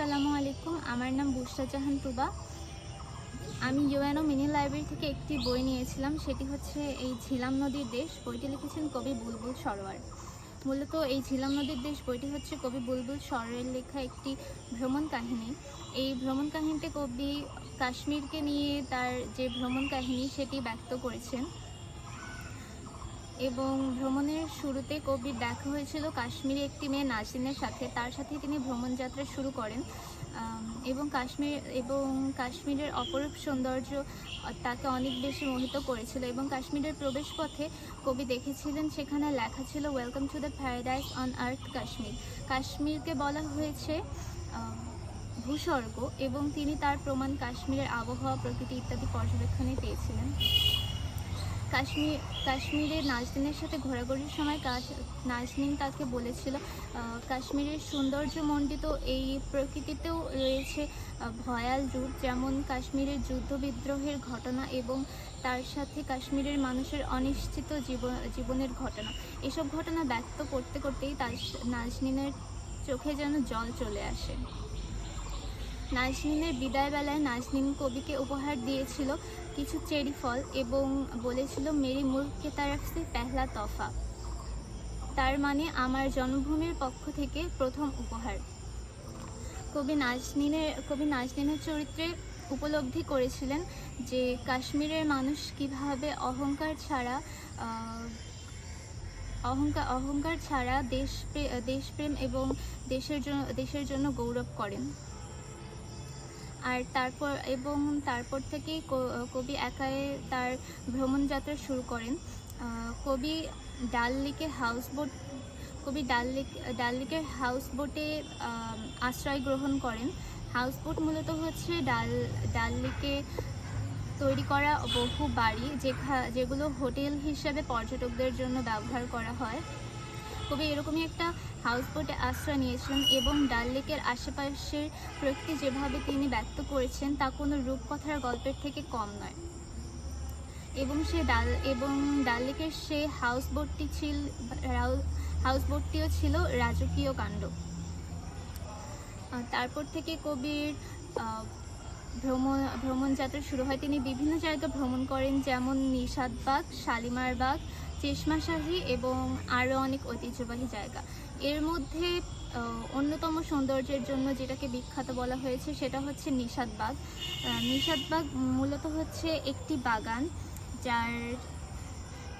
আসসালামু আলাইকুম। আমার নাম বুশরা জাহান তুবা। আমি ইউএনও মিনি লাইব্রেরি থেকে একটি বই নিয়েছিলাম। সেটি হচ্ছে এই ঝিলাম নদীর দেশ। বইটি লিখেছেন কবি বুলবুল সরোয়ার। মূলত এই ঝিলাম নদীর দেশ বইটি হচ্ছে কবি বুলবুল সরোয়ারের লেখা একটি ভ্রমণ কাহিনী। এই ভ্রমণ কাহিনীতে কবি কাশ্মীরকে নিয়ে তার যে ভ্রমণ কাহিনী, সেটি ব্যক্ত করেছেন। এবং ভ্রমণের শুরুতে কবির দেখা হয়েছিল কাশ্মীরে একটি মেয়ে নাজিনের সাথে। তার সাথে তিনি ভ্রমণ যাত্রা শুরু করেন। এবং কাশ্মীর, এবং কাশ্মীরের অপরূপ সৌন্দর্য তাকে অনেক বেশি মোহিত করেছিল। এবং কাশ্মীরের প্রবেশ পথে কবি দেখেছিলেন, সেখানে লেখা ছিল welcome to the paradise on earth Kashmir কাশ্মীরকে বলা হয়েছে ভূস্বর্গ, এবং তিনি তার প্রমাণ কাশ্মীরের আবহাওয়া, প্রকৃতি ইত্যাদি পর্যবেক্ষণে পেয়েছিলেন। কাশ্মীর, কাশ্মীরে নাজদিনের সাথে ঘোরাঘুরির সময় কাশ- নাজনীন তাকে বলেছিল কাশ্মীরের সৌন্দর্যমণ্ডিত এই প্রকৃতিতেও রয়েছে ভয়াল রূপ যেমন কাশ্মীরের যুদ্ধ বিদ্রোহের ঘটনা এবং তার সাথে কাশ্মীরের মানুষের অনিশ্চিত জীবন জীবনের ঘটনা। এসব ঘটনা ব্যক্ত করতে করতেই তার নাজনীনের চোখে যেন জল চলে আসে। নাজনীনের বিদায়বেলায় নাজনীন কবিকে উপহার দিয়েছিল কিছু চেরি ফল এবং বলেছিল, মেরি মুল্ককে তারফ সে পেহলা তফা। তার মানে আমার জন্মভূমির পক্ষ থেকে প্রথম উপহার। কবি নাজনীনের কবি নাজনীনের চরিত্রে উপলব্ধি করেছিলেন যে, কাশ্মীরের মানুষ কীভাবে অহংকার ছাড়া অহংকার অহংকার ছাড়া দেশ দেশপ্রেম এবং দেশের জন্য দেশের জন্য গৌরব করেন। আর তারপর, এবং তারপর থেকেই কবি একাই তার ভ্রমণ যাত্রা শুরু করেন। কবি ডাল লেকে হাউস বোট কবি ডাল লেক ডাল লেকের হাউস বোটে আশ্রয় গ্রহণ করেন। হাউস বোট মূলত হচ্ছে ডাল ডাল লেকে তৈরি করা বহু বাড়ি যেগুলো হোটেল হিসাবে পর্যটকদের জন্য ব্যবহার করা হয়। কবি এরকমই একটা হাউস বোটে আশ্রয় নিয়েছিলেন এবং ডাল লেকের আশেপাশের প্রকৃতি যেভাবে তিনি ব্যক্ত করেছেন, তা কোনো রূপকথার গল্পের থেকে কম নয়। এবং সে ডাল, এবং ডাল লেকের সে হাউস বোটটি ছিল হাউস বোটটিও ছিল রাজকীয় কাণ্ড। তারপর থেকে কবির ভ্রমণ ভ্রমণ যাত্রা শুরু হয়। তিনি বিভিন্ন জায়গা ভ্রমণ করেন, যেমন নিষাদবাগ শালিমারবাগ চেশমাশাহী এবং আরও অনেক ঐতিহ্যবাহী জায়গা। এর মধ্যে অন্যতম সৌন্দর্যের জন্য যেটাকে বিখ্যাত বলা হয়েছে সেটা হচ্ছে নিষাদবাগ নিষাদবাগ মূলত হচ্ছে একটি বাগান যার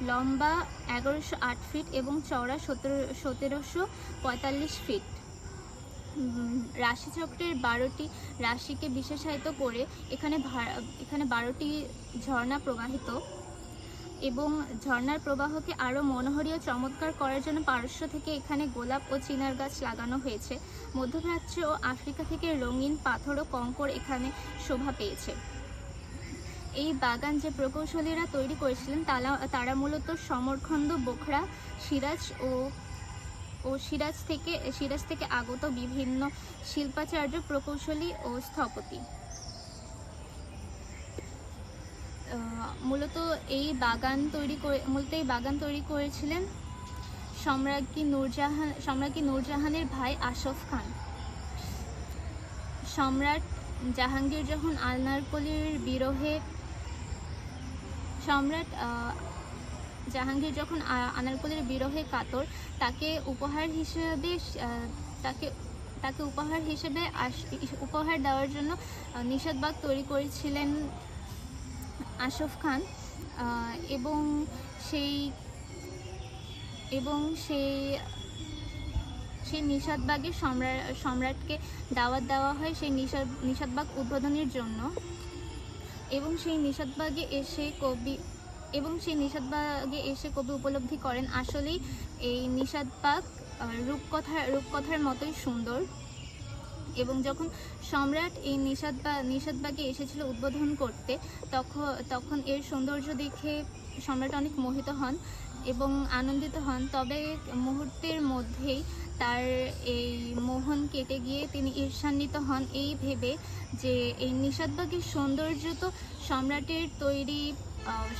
লম্বা এগারোশো আট ফিট এবং চওড়া সতেরো, সতেরোশো পঁয়তাল্লিশ ফিট। রাশিচক্রের বারোটি রাশিকে বিশেষায়িত করে এখানে এখানে বারোটি ঝর্ণা প্রবাহিত। এবং ঝর্ণার প্রবাহকে আরও মনোহরী ও চমৎকার করার জন্য পারস্য থেকে এখানে গোলাপ ও চিনার গাছ লাগানো হয়েছে। মধ্যপ্রাচ্য ও আফ্রিকা থেকে রঙিন পাথর ও কঙ্কর এখানে শোভা পেয়েছে। এই বাগান যে প্রকৌশলীরা তৈরি করেছিলেন তারা তারা মূলত সমরখন্দ বোখরা, সিরাজ ও ও সিরাজ থেকে সিরাজ থেকে আগত বিভিন্ন শিল্পাচার্য, প্রকৌশলী ও স্থপতি। মূলত এই বাগান তৈরি করে মূলত এই বাগান তৈরি করেছিলেন সম্রাজ্ঞী নূরজাহান সম্রাজ্ঞী নূরজাহানের ভাই আশফ খান। সম্রাট জাহাঙ্গীর যখন আলনারকলির বিরহে সম্রাট জাহাঙ্গীর যখন আনারকলির বিরহে কাতর তাকে উপহার হিসেবে তাকে তাকে উপহার হিসেবে আস- উপহার দেওয়ার জন্য আহ, নিষাদবাগ তৈরি করেছিলেন আশফ খান এবং সেই এবং সেই সেই নিষাদবাগে সম্রাট সম্রাটকে দাওয়াত দেওয়া হয় সেই নিষাদ নিষাদবাগ উদ্বোধনের জন্য। এবং সেই নিষাদবাগে এসে কবি, এবং সেই নিষাদবাগে এসে কবি উপলব্ধি করেন আসলেই এই নিষাদবাগ রূপকথা রূপকথার মতোই সুন্দর। এবং যখন সম্রাট এই নিষাদবা নিষাদবাগে এসেছিল উদ্বোধন করতে তখন তখন এর সৌন্দর্য দেখে সম্রাট অনেক মোহিত হন এবং আনন্দিত হন। তবে মুহূর্তের মধ্যেই তার এই মোহন কেটে গিয়ে তিনি ঈর্ষান্বিত হন। এই ভেবে যে এই নিষাদবাগের সৌন্দর্য তো সম্রাটের তৈরি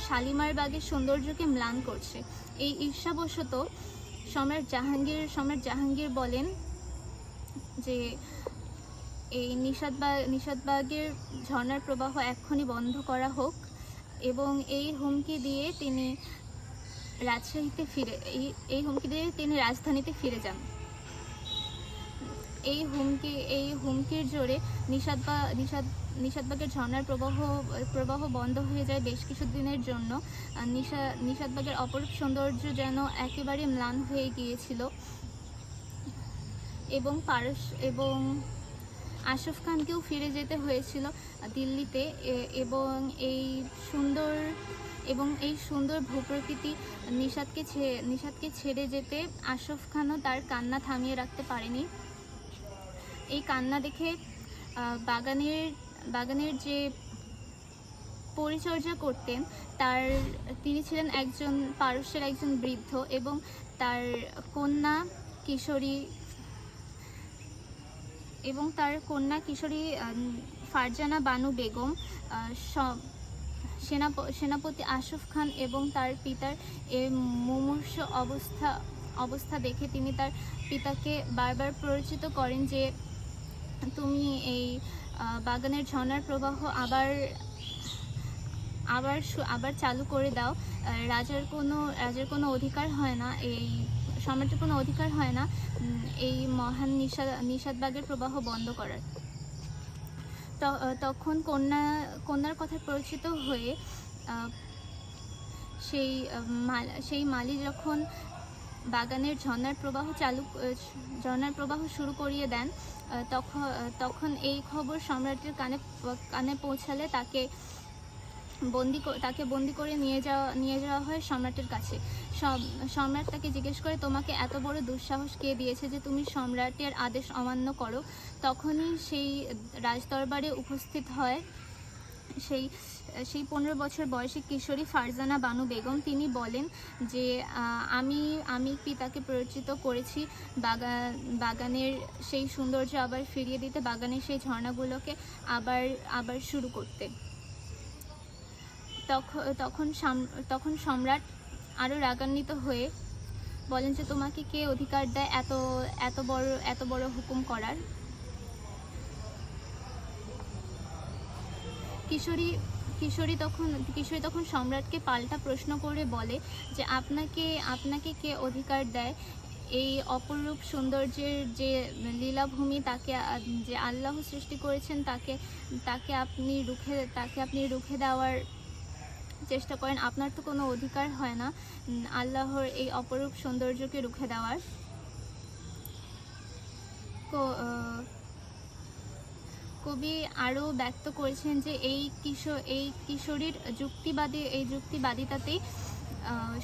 শালিমার বাগের সৌন্দর্যকে ম্লান করছে। এই ঈর্ষাবশত সম্রাট জাহাঙ্গীর সম্রাট জাহাঙ্গীর বলেন যে এই নিষাদবাগ নিষাদবাগের ঝর্ণার প্রবাহ এক্ষুনি বন্ধ করা হোক এবং এই হুমকি দিয়ে তিনি রাজশাহীতে ফিরে এই এই হুমকি দিয়ে তিনি রাজধানীতে ফিরে যান। এই হুমকি এই হুমকির জোরে নিষাদবা নিষাদ নিষাদবাগের ঝর্ণার প্রবাহ প্রবাহ বন্ধ হয়ে যায় বেশ কিছু দিনের জন্য। নিশা নিষাদবাগের অপরূপ সৌন্দর্য যেন একেবারে ম্লান হয়ে গিয়েছিল এবং পারস এবং আশরাফ খানকেও ফিরে যেতে হয়েছিল দিল্লিতে এবং এই সুন্দর, এবং এই সুন্দর ভূপ্রকৃতি নিষাদকে নিষাদকে ছেড়ে যেতে আশরাফ খানও তার কান্না থামিয়ে রাখতে পারেনি। এই কান্না দেখে বাগানের বাগানের যে পরিচর্যা করতেন, তার, তিনি ছিলেন একজন পারস্যের একজন বৃদ্ধ, এবং তার কন্যা কিশোরী এবং তার কন্যা কিশোরী ফারজানা বানু বেগম সেনাপতি আশরাফ খান এবং তার পিতার এই মুমূর্ষ অবস্থা অবস্থা দেখে তিনি তার পিতাকে বারবার প্ররোচিত করেন যে, তুমি এই বাগানের ঝর্ণার প্রবাহ আবার আবার আবার চালু করে দাও। রাজার কোনো রাজার কোনো অধিকার হয় না এই সম্রাটের কোনো অধিকার হয় না এই মহান নিষাদ নিষাদবাগের প্রবাহ বন্ধ করার। তখন কন্যা কন্যার কথা পরিচিত হয়ে সেই সেই মালি যখন বাগানের ঝর্ণার প্রবাহ চালু আহ, ঝর্ণার প্রবাহ শুরু করিয়ে দেন তখন তখন এই খবর সম্রাটের কানে কানে পৌঁছালে তাকে বন্দি তাকে বন্দি করে নিয়ে যাওয়া নিয়ে যাওয়া হয় সম্রাটের কাছে। সম- সম্রাট তাকে জিজ্ঞেস করে, তোমাকে এত বড় দুঃসাহস কে দিয়েছে যে তুমি সম্রাটের আদেশ অমান্য করো? তখনই সেই রাজদরবারে উপস্থিত হয় সেই সেই পনেরো বছর বয়সী কিশোরী ফারজানা বানু বেগম। তিনি বলেন যে আমি আমি পিতাকে প্ররোচিত করেছি বাগান বাগানের সেই সৌন্দর্য আবার ফিরিয়ে দিতে, বাগানের সেই ঝর্ণাগুলোকে আবার আবার শুরু করতে। তখন তখন তখন সম্রাট আরও রাগান্বিত হয়ে বলেন যে, তোমাকে কে অধিকার দেয় এত এত বড় এত বড় হুকুম করার? কিশোরী কিশোরী তখন কিশোরী তখন সম্রাটকে পাল্টা প্রশ্ন করে বলে যে, আপনাকে আপনাকে কে অধিকার দেয়? এই অপরূপ সৌন্দর্যের যে লীলাভূমি তাকে, যে আল্লাহ সৃষ্টি করেছেন তাকে তাকে আপনি রুখে, তাকে আপনি রুখে দেওয়ার চেষ্টা করেন, আপনার তো কোনো অধিকার হয় না। আল্লাহর এই অপরূপ সৌন্দর্যকে রুখে দেওয়ার। কবি আরও ব্যক্ত করেছেন যে এই কিশোর, এই কিশোরীর যুক্তিবাদী, এই যুক্তিবাদিতাতেই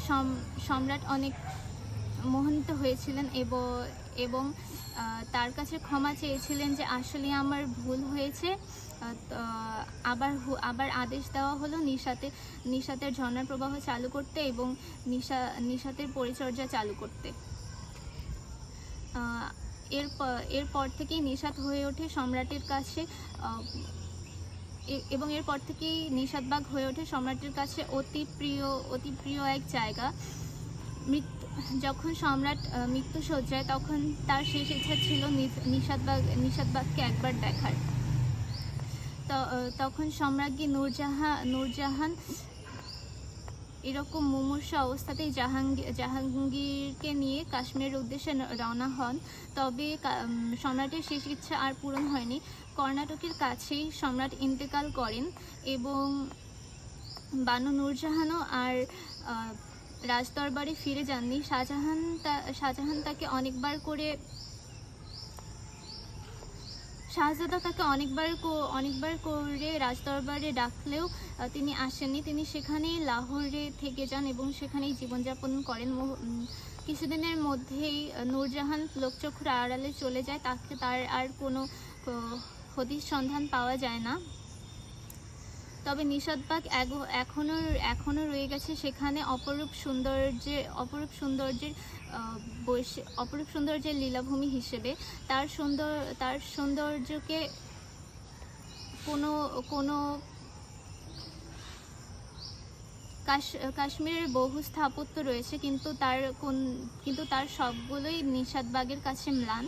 সম- সম্রাট অনেক মোহিত হয়েছিলেন এবং তার কাছে ক্ষমা চেয়েছিলেন যে আসলে আমার ভুল হয়েছে। আবার আবার আদেশ দেওয়া হলো নিশাতে নিশাতের ঝর্ণার প্রবাহ চালু করতে এবং নিশা নিশাতের পরিচর্যা চালু করতে। আহ, এরপর থেকেই নিষাদ হয়ে ওঠে সম্রাটের কাছে এবং এরপর থেকেই নিষাদবাগ হয়ে ওঠে সম্রাটের কাছে অতি প্রিয় অতি প্রিয় এক জায়গা। যখন সম্রাট মৃত্যু সজ্জায় তখন তার শেষ ইচ্ছা ছিল নিষাদবাগ নিষাদবাগকে একবার দেখার। তখন সম্রাজ্ঞী নূরজাহান নূরজাহান এরকম মুমূর্ষ অবস্থাতেই জাহাঙ্গীর জাহাঙ্গীরকে নিয়ে কাশ্মীরের উদ্দেশ্যে রওনা হন। তবে সম্রাটের শেষ ইচ্ছা আর পূরণ হয়নি। কর্ণাটকের কাছেই সম্রাট ইন্তেকাল করেন এবং বানু নূরজাহানও আর রাজদরবারে ফিরে যাননি। শাহজাহান তা- শাহজাহান তাকে অনেকবার করে শাহজাদা তাকে অনেকবার অনেকবার করে রাজদরবারে ডাকলেও তিনি আসেননি। তিনি সেখানেই লাহোরে থেকে যান এবং সেখানেই জীবনযাপন করেন। কিছুদিনের মধ্যেই নূরজাহান লোকচক্ষুর আড়ালে চলে যায়। তাকে তার আর কোনো ক্ষতির সন্ধান পাওয়া যায় না। তবে নিষাদবাগ এগো- এখনও এখনও রয়ে গেছে সেখানে অপরূপ সৌন্দর্যের অপরূপ সৌন্দর্যের অপরূপ সৌন্দর্যের লীলাভূমি হিসেবে তার সুন্দর, তার সৌন্দর্যকে কোনো কোনো কাশ, কাশ্মীরের বহু স্থাপত্য রয়েছে কিন্তু তার কোন, কিন্তু তার সবগুলোই নিষাদবাগের কাছে ম্লান।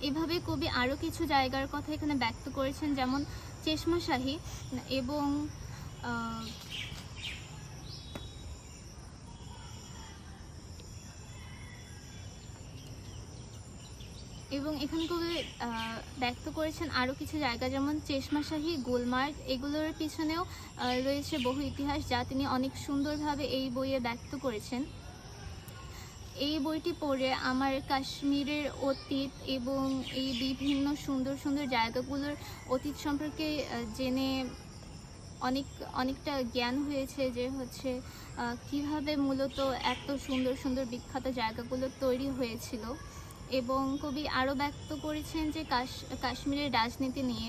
এভাবে কবি আরও কিছু জায়গার কথা এখানে ব্যক্ত করেছেন যেমন চেশমাশাহী এবং এবং কবি ব্যক্ত করেছেন আরও কিছু জায়গা, যেমন চেশমাশাহী গোলমার্গ, এগুলোর পিছনেও রয়েছে বহু ইতিহাস যা তিনি অনেক সুন্দরভাবে এই বইয়ে ব্যক্ত করেছেন। এই বইটি পড়ে আমার কাশ্মীরের অতীত এবং এই বিভিন্ন সুন্দর সুন্দর জায়গাগুলোর অতীত সম্পর্কে জেনে অনেক, অনেকটা জ্ঞান হয়েছে যে হচ্ছে কীভাবে মূলত এত সুন্দর সুন্দর বিখ্যাত জায়গাগুলো তৈরি হয়েছিল। এবং কবি আরও ব্যক্ত করেছেন যে কাশ, কাশ্মীরের রাজনীতি নিয়ে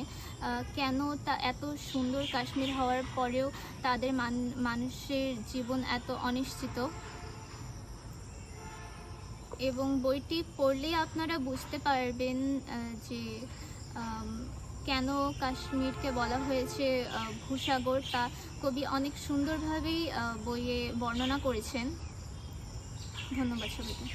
কেন তা এত সুন্দর কাশ্মীর হওয়ার পরেও তাদের মান, মানুষের জীবন এত অনিশ্চিত। এবং বইটি পড়লেই আপনারা বুঝতে পারবেন যে কেন কাশ্মীরকে বলা হয়েছে ভূসাগর। তা কবি অনেক সুন্দরভাবেই বইয়ে বর্ণনা করেছেন। ধন্যবাদ সবাইকে।